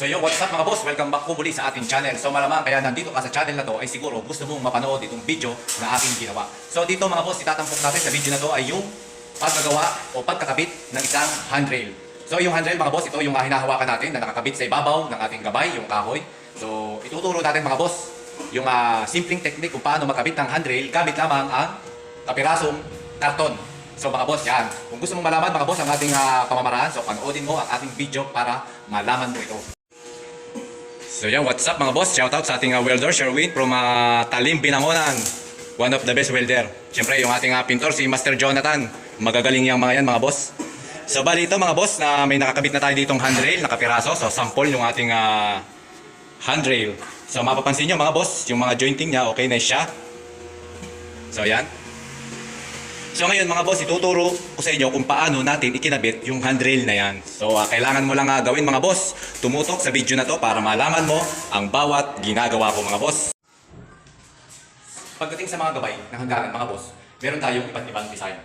So yo, what's up mga boss? Welcome back po muli sa ating channel. So malamang kaya nandito ka sa channel na to ay siguro gusto mong mapanood itong video na aking ginawa. So dito mga boss, itatampok natin sa video na to ay yung paggagawa o pagkakabit ng isang handrail. So yung handrail mga boss, ito yung ah, hinahawakan natin na nakakabit sa ibabaw ng ating gabay, yung kahoy. So ituturo natin mga boss yung ah, simpleng technique kung paano magkabit ng handrail gamit lamang ang kapirasong karton. So mga boss, yan. Kung gusto mong malaman mga boss ang ating ah, pamamaraan, so panoodin mo ang ating video para malaman mo ito. So yan, what's up mga boss? Shoutout sa ating uh, welder, Sherwin from uh, Talim, Binangonan. One of the best welder. Siyempre, yung ating uh, pintor, si Master Jonathan. Magagaling yung mga yan mga boss. So bali ito mga boss, na may nakakabit na tayo ditong handrail, nakapiraso. So sample yung ating uh, handrail. So mapapansin nyo mga boss, yung mga jointing niya, okay na siya. So yan. So ngayon mga boss, ituturo ko sa inyo kung paano natin ikinabit yung handrail na yan. So ah, kailangan mo lang ah, gawin mga boss, tumutok sa video na to para malaman mo ang bawat ginagawa ko mga boss. Pagdating sa mga gabay ng hangganan mga boss, meron tayong iba't ibang design.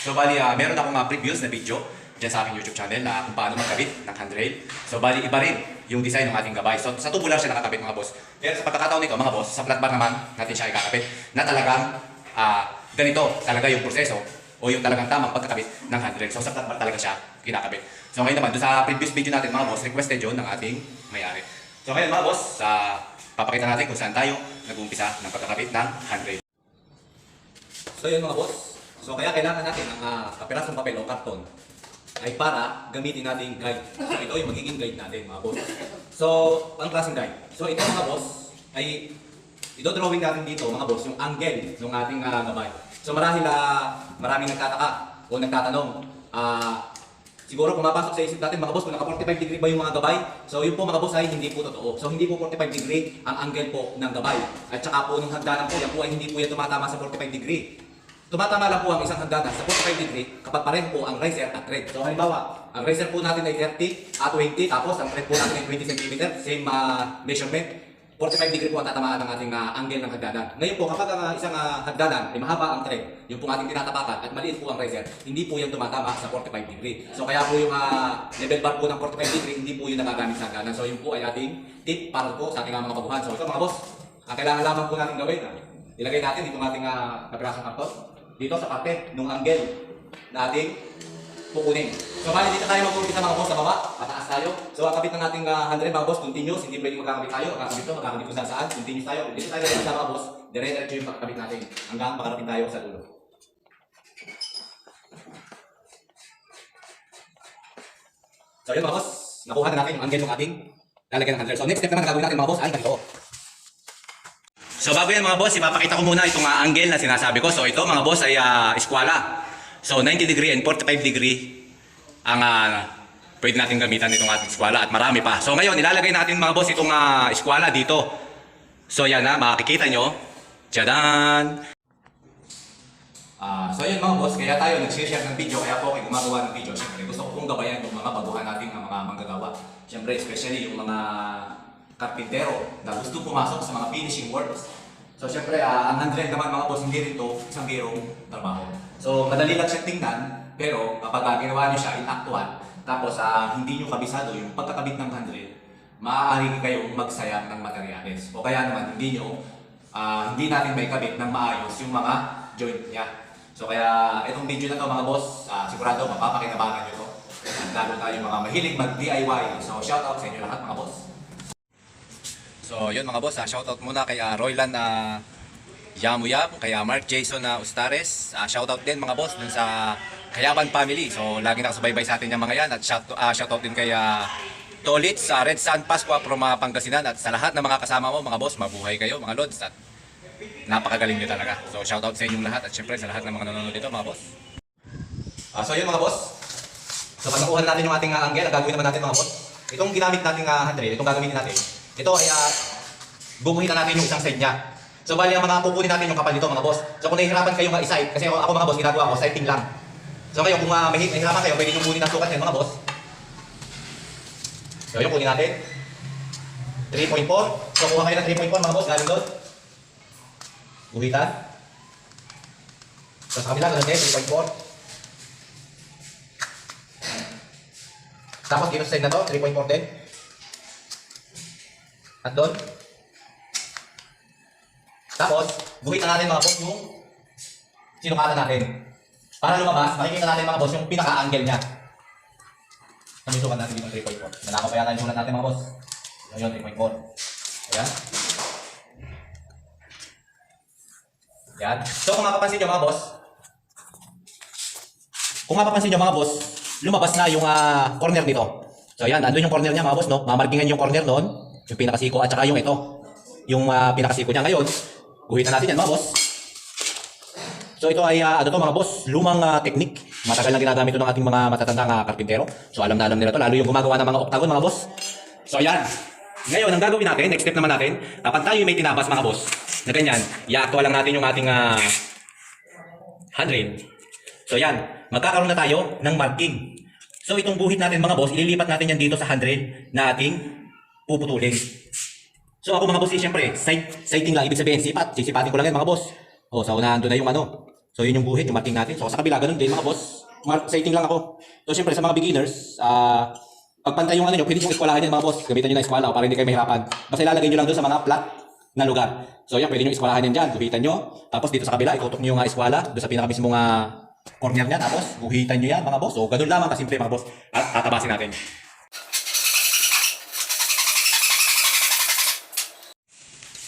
So bali, ah, meron akong mga previous na video dyan sa aking YouTube channel na kung paano magkabit ng handrail. So bali, iba rin yung design ng ating gabay. So sa tubo lang siya nakakabit mga boss. Pero sa pagkakataon nito mga boss, sa flat bar naman natin siya ikakabit na talagang ah, ganito talaga yung proseso o yung talagang tamang pagkakabit ng handrail. So sa flat bar talaga siya kinakabit. So ngayon naman, doon sa previous video natin mga boss, requested yun ng ating may-ari. So ngayon mga boss, sa papakita natin kung saan tayo nag-uumpisa ng pagkakabit ng handrail. So yun mga boss, so kaya kailangan natin ng uh, kapirasong papel o karton ay para gamitin natin guide. So ito yung magiging guide natin mga boss. So, ang klaseng guide. So ito mga boss ay idodrawing natin dito mga boss yung angle ng ating uh, gabay. So marahil uh, maraming nagtataka o nagtatanong ah siguro pumapasok sa isip natin mga boss kung naka 45 degree ba yung mga gabay. So yun po mga boss ay hindi po totoo. So hindi po 45 degree ang angle po ng gabay. At saka po nung hagdanan po yan po ay hindi po yan tumatama sa 45 degree. Tumatama lang po ang isang hagdanan sa 45 degree kapag pareho po ang riser at thread. So halimbawa, ang riser po natin ay 30 at 20 tapos ang thread po natin ay 20 cm, same uh, measurement. 45 degree po ang tatamaan ng ating uh, angle ng hagdanan. Ngayon po, kapag ang uh, isang uh, hagdanan ay mahaba ang thread, yung po ating tinatapakan at maliit po ang riser, hindi po yan tumatama sa 45 degree. So kaya po yung uh, level bar po ng 45 degree, hindi po yun nagagamit sa hagdanan. So yun po ay ating tip para po sa ating uh, mga kabuhan. So ito mga boss, ang kailangan lamang po natin gawin, uh, ilagay natin itong ating uh, kapirasong karton dito sa parte ng angle na ating kukunin. So bali dito tayo mag-umpisa mga boss sa baba, pataas tayo. So ang kabit ng ating uh, 100 mga boss, continuous, hindi pwedeng magkakabit tayo, magkakabit to, magkakabit kung saan saan, continuous tayo. Dito tayo sa mga boss, dire-diretso yung pagkabit natin hanggang makarating tayo sa dulo. So yun mga boss, nakuha na natin yung angle ng ating lalagyan ng handle. So next step naman na gagawin natin mga boss ay ganito. So bago yan mga boss, ipapakita ko muna itong uh, angle na sinasabi ko. So ito mga boss ay uh, eskwala. So 90 degree and 45 degree ang uh, pwede natin gamitan itong ating eskwala at marami pa. So ngayon, ilalagay natin mga boss itong uh, eskwala dito. So yan na, makikita nyo. Tiyadaan! Ah, so yun mga boss, kaya tayo nag-share ng video, kaya po ako gumagawa ng video. Siyempre, gusto ko pong gabayan yung mga baguhan natin ng mga manggagawa. Siyempre, especially yung mga karpintero na gusto pumasok sa mga finishing works. So siyempre, ah, ang handle naman mga boss, hindi rin to isang birong trabaho. So madali lang siya tingnan, pero kapag ginawa nyo siya in actual, tapos ah, hindi nyo kabisado yung pagkakabit ng handle, maaari kayong magsayang ng materyales. O kaya naman, hindi nyo, ah, hindi natin may kabit ng maayos yung mga joint niya. So kaya itong video na to mga boss, ah, sigurado mapapakinabangan nyo to. Lalo tayo mga mahilig mag-DIY. So shoutout sa inyo lahat mga boss. So yun mga boss, ah, shoutout muna kay uh, Roylan na Yamuyab, kay ah, Mark Jason na Ustares. Ah, shoutout din mga boss dun sa Kayaban family. So lagi nakasubaybay sa atin yung mga yan. At shout, ah, shoutout din kay ah, Tolit sa Red Sun Pasqua from ah, Pangasinan. At sa lahat ng mga kasama mo mga boss, mabuhay kayo mga lods. At napakagaling nyo talaga. So shoutout sa inyong lahat at syempre sa lahat ng mga nanonood dito mga boss. Ah, so yun mga boss. So na natin yung ating uh, angle, ang gagawin naman natin mga boss. Itong ginamit nating uh, handrail, itong gagamitin natin. Ito ay uh, bubuhin na natin yung isang side niya. So bali ang mga pupunin natin yung kapal nito mga boss. So kung nahihirapan kayong i-side, kasi ako, ako mga boss ginagawa ko, sighting lang. So kayo kung uh, may nahihirapan kayo, pwede nyo kunin ang sukat niyan mga boss. So yung kunin natin. 3.4. So kuha kayo ng 3.4 mga boss, galing doon. Guhitan. So sa kabila, ganun din, 3.4. Tapos side na to, 3.4 din. At doon. Tapos, guhitan natin mga boss yung sinukatan natin. Para lumabas, makikita natin mga boss yung pinaka-angle niya. Kami sukat natin dito 3.4. Nanakaw pa yata yung sulat natin mga boss. Ayun, 3.4. Ayan. Yan. So kung mapapansin nyo mga boss, kung mapapansin nyo mga boss, lumabas na yung ah, corner nito. So yan, andun yung corner niya mga boss, no? Mamarkingan yung corner noon, yung pinakasiko at saka yung ito. Yung ah, pinakasiko niya ngayon, guhitan natin yan mga boss. So ito ay ah, ano to mga boss, lumang ah, technique. Matagal na ginagamit ito ng ating mga matatandang ah, karpintero. So alam na alam nila to, lalo yung gumagawa ng mga octagon mga boss. So yan. Ngayon, ang gagawin natin, next step naman natin, kapag tayo may tinabas mga boss, na ganyan, i-actual lang natin yung ating ah, handrail. So yan, magkakaroon na tayo ng marking. So itong guhit natin mga boss, ililipat natin yan dito sa handrail na ating puputulin. So ako mga boss, eh, syempre, sight, sighting lang, ibig sabihin, sipat, sisipatin ko lang yan mga boss. O, sa unahan doon na yung ano. So yun yung guhit, yung marking natin. So sa kabila, ganun din mga boss. Mar- sighting lang ako. So syempre, sa mga beginners, ah, pagpantay yung ano nyo, pwede yung eskwalahan yan mga boss. Gamitan nyo na eskwala o para hindi kayo mahirapan. Basta ilalagay nyo lang doon sa mga flat na lugar. So yan, pwede nyo eskwalahan yan dyan. Guhitan nyo. Tapos dito sa kabila, itutok nyo yung uh, eskwala doon sa pinaka mismong ah, corner niya. Tapos guhitan nyo yan mga boss. So ganun lamang kasimple mga boss. At tatabasin natin.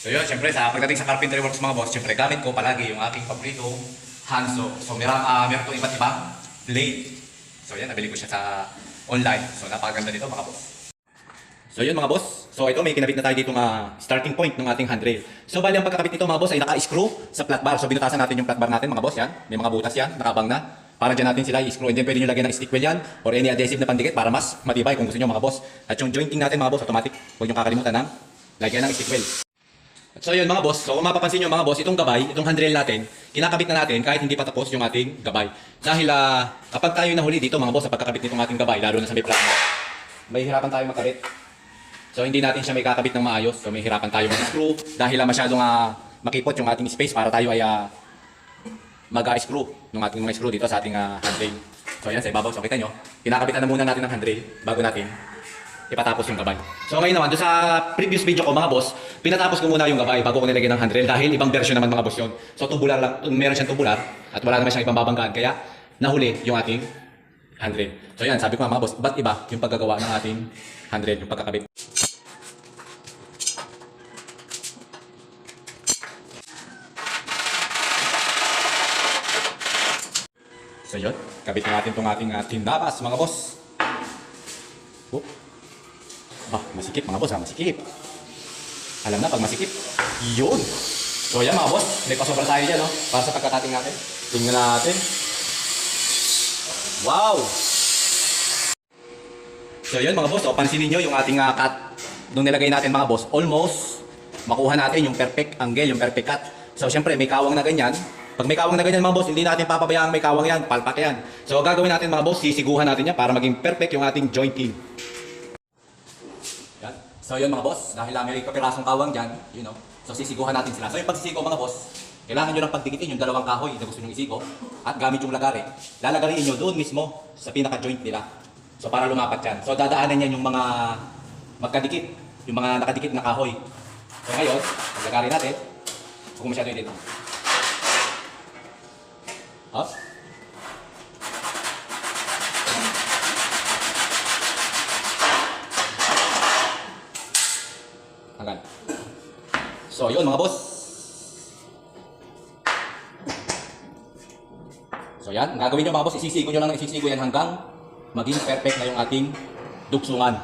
So yun, syempre sa pagdating sa carpentry works mga boss, syempre gamit ko palagi yung aking paboritong handsaw. So meron, uh, meron itong iba't ibang blade. So yan, nabili ko siya sa online. So napakaganda nito mga boss. So yun mga boss. So ito may kinabit na tayo dito nga starting point ng ating handrail. So bali ang pagkakabit nito mga boss ay naka-screw sa flat bar. So binutasan natin yung flat bar natin mga boss yan. May mga butas yan, nakabang na. Para dyan natin sila i-screw. And then pwede nyo lagyan ng stick wheel yan or any adhesive na pandikit para mas matibay kung gusto nyo mga boss. At yung jointing natin mga boss, automatic. Huwag nyo kakalimutan ng lagyan ng stick wheel. So yun mga boss, so kung mapapansin nyo mga boss, itong gabay, itong handrail natin, kinakabit na natin kahit hindi pa tapos yung ating gabay. Dahil ah, kapag tayo nahuli dito mga boss sa pagkakabit nitong ating gabay, lalo na sa may plano, may hirapan tayo magkabit. So hindi natin siya may kakabit ng maayos, so may hirapan tayo mag-screw dahil ah, masyadong ah, makipot yung ating space para tayo ay ah, mag-screw ng ating mga screw dito sa ating ah, handrail. So yan sa ibabaw, so kita nyo, kinakabitan na muna natin ng handrail bago natin ipatapos yung gabay. So ngayon naman, doon sa previous video ko mga boss, pinatapos ko muna yung gabay bago ko nilagay ng handrail dahil ibang version naman mga boss yun. So tubular lang, meron siyang tubular at wala naman siyang ibang babanggaan kaya nahuli yung ating handrail. So yan, sabi ko mga boss, ba't iba yung paggagawa ng ating handrail, yung pagkakabit. So yun, kabit na natin itong ating uh, tindapas mga boss. Oh. Ah, masikip mga boss ha, masikip. Alam na pag masikip, yun. So yan mga boss, may pasobra tayo dyan no, para sa pagkakating natin. Tingnan natin. Wow! So yun mga boss, so, pansinin nyo yung ating uh, cut. Nung nilagay natin mga boss, almost makuha natin yung perfect angle, yung perfect cut. So syempre may kawang na ganyan. Pag may kawang na ganyan mga boss, hindi natin papabayaan may kawang yan, palpak yan. So gagawin natin mga boss, sisiguhan natin yan para maging perfect yung ating jointing. So yun mga boss, dahil uh, may kapirasong kawang dyan, you know, so sisiguhan natin sila. So yung pagsisigo mga boss, kailangan nyo lang pagdikitin yung dalawang kahoy na gusto nyo isigo at gamit yung lagari. Lalagarin nyo doon mismo sa pinaka-joint nila. So para lumapat yan. So dadaanan yan yung mga magkadikit, yung mga nakadikit na kahoy. So ngayon, lagarin natin. Huwag masyado dito. Up. Hanggang. So, yun mga boss. So yan, ang gagawin nyo mga boss, isisigo nyo lang ng isisigo yan hanggang maging perfect na yung ating dugsungan.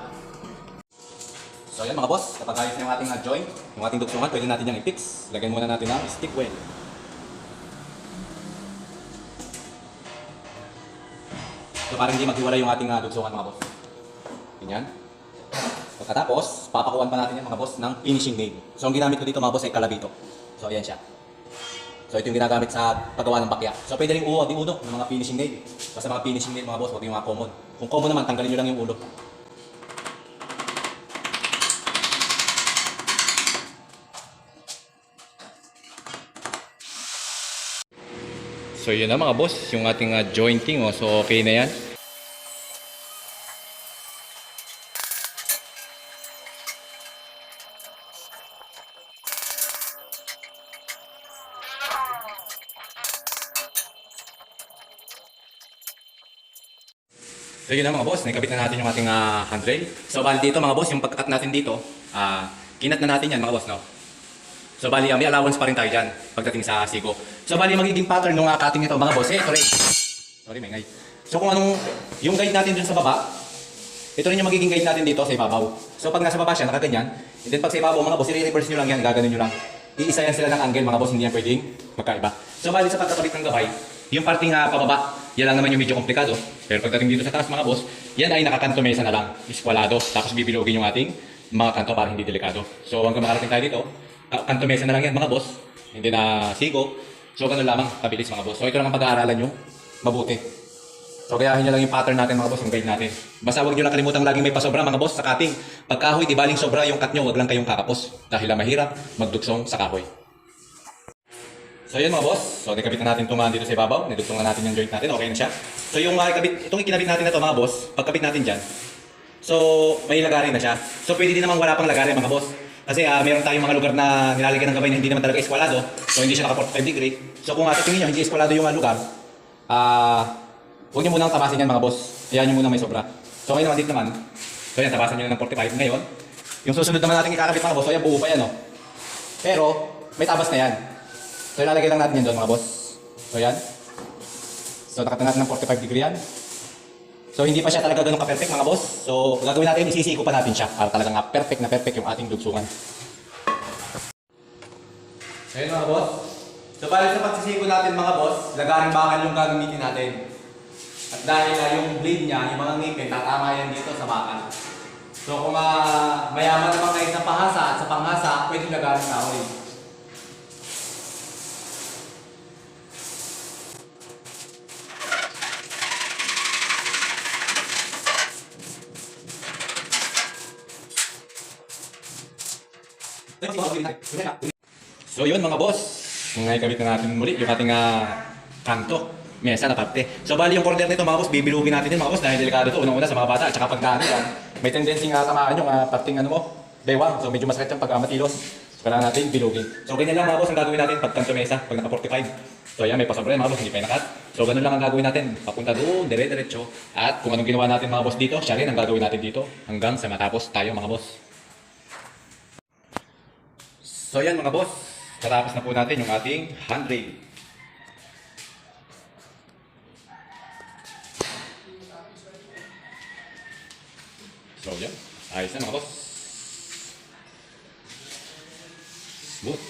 So yan mga boss, kapag ayos na yung ating uh, joint, yung ating dugsungan, pwede natin yung i-fix. Lagyan muna natin ng stick wheel. So parang hindi maghiwalay yung ating uh, dugsungan mga boss. Ganyan. Pagkatapos, papakuan pa natin yung mga boss ng finishing nail. So ang ginamit ko dito mga boss ay kalabito. So ayan siya. So ito yung ginagamit sa paggawa ng bakya. So pwede rin uo, di uno, ng mga finishing nail. Basta mga finishing nail mga boss, huwag yung mga common. Kung common naman, tanggalin nyo lang yung ulo. So yun na mga boss, yung ating uh, jointing oh. So okay na yan. So yun na mga boss, nakabit na natin yung ating ah, handrail. So bali dito mga boss, yung pagkat natin dito, ah, kinat na natin yan mga boss, no? So bali, ah, may allowance pa rin tayo dyan pagdating sa Sigo. So bali, magiging pattern ng uh, cutting nito mga boss, eh, sorry. Sorry, may ngay. So kung anong, yung guide natin dun sa baba, ito rin yung magiging guide natin dito sa ibabaw. So pag nasa baba siya, nakaganyan, and then pag sa ibabaw mga boss, i-reverse nyo lang yan, gaganon nyo lang. Iisa yan sila ng angle mga boss, hindi yan pwedeng magkaiba. So bali sa pagkakabit ng gabay, yung parting uh, pababa, yan lang naman yung medyo komplikado. Pero pagdating dito sa taas mga boss, yan ay nakakanto mesa na lang, iskwalado. Tapos bibilogin yung ating mga kanto para hindi delikado. So hanggang makarating tayo dito, ka- kanto mesa na lang yan mga boss, hindi na sigo. So ganun lamang, kabilis mga boss. So ito lang ang pag-aaralan nyo, mabuti. So gayahin nyo lang yung pattern natin mga boss, yung guide natin. Basta huwag nyo lang kalimutang laging may pasobra mga boss sa cutting. Pag kahoy, di baling sobra yung cut nyo, huwag lang kayong kakapos. Dahil mahirap magduksong sa kahoy. So yun mga boss, so nakabit na natin itong dito sa ibabaw, niduktong na natin yung joint natin, okay na siya. So yung uh, kabit, itong ikinabit natin na to mga boss, pagkabit natin dyan, so may lagarin na siya. So pwede din naman wala pang lagarin mga boss. Kasi ah, meron tayong mga lugar na nilalagyan ng gabay na hindi naman talaga eskwalado, so hindi siya naka 45 degree. So kung uh, tingin nyo, hindi eskwalado yung ah, lugar, ah, huwag nyo munang tabasin yan mga boss. Hayaan nyo muna may sobra. So ngayon naman dito naman, so yan, tabasan nyo ng 45 ngayon. Yung susunod naman natin ikakabit mga boss, so yan buo pa yan no. Pero, may tabas na yan. So ilalagay lang natin yan doon mga boss. So yan. So nakata natin ng 45 degree yan. So hindi pa siya talaga ganun ka-perfect mga boss. So gagawin natin, isisiko pa natin siya para talagang ah, perfect na perfect yung ating dugsungan. So yun mga boss. So bali sa pagsisiko natin mga boss, lagaring bakal yung gagamitin natin. At dahil ah, yung blade niya, yung mga ngipin, tatama yan dito sa bakal. So kung ah, mayaman naman kayo sa pahasa at sa panghasa, pwede lagaring kahoy. So yun mga boss, ngayon kabit na natin muli yung ating ah, kanto. Mesa na parte. So bali yung corner nito mga boss, bibilugin natin din mga boss dahil delikado to. Unang-una sa mga bata at saka pagkaan yan. May tendency nga tamaan yung uh, parting ano mo, bewang. So medyo masakit yung pag uh, matilos. So kailangan natin bilugin. So ganyan lang mga boss ang gagawin natin pag kanto mesa, pag naka 45. So yan, may pasobre mga boss, hindi pa nakat. So ganun lang ang gagawin natin. Papunta doon, dire-diretso. At kung anong ginawa natin mga boss dito, siya rin ang gagawin natin dito hanggang sa matapos tayo mga boss. So yan mga boss, katapos na po natin yung ating handrail. So yan, ayos na mga boss. Smooth.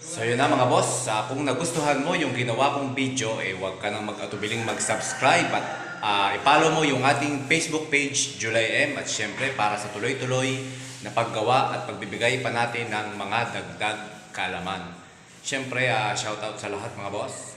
So yun na mga boss, kung nagustuhan mo yung ginawa kong video, eh huwag ka nang mag-atubiling mag-subscribe at ah, i-follow mo yung ating Facebook page, July M. At syempre, para sa tuloy-tuloy na paggawa at pagbibigay pa natin ng mga dagdag kalaman. Syempre, ah, shoutout sa lahat mga boss.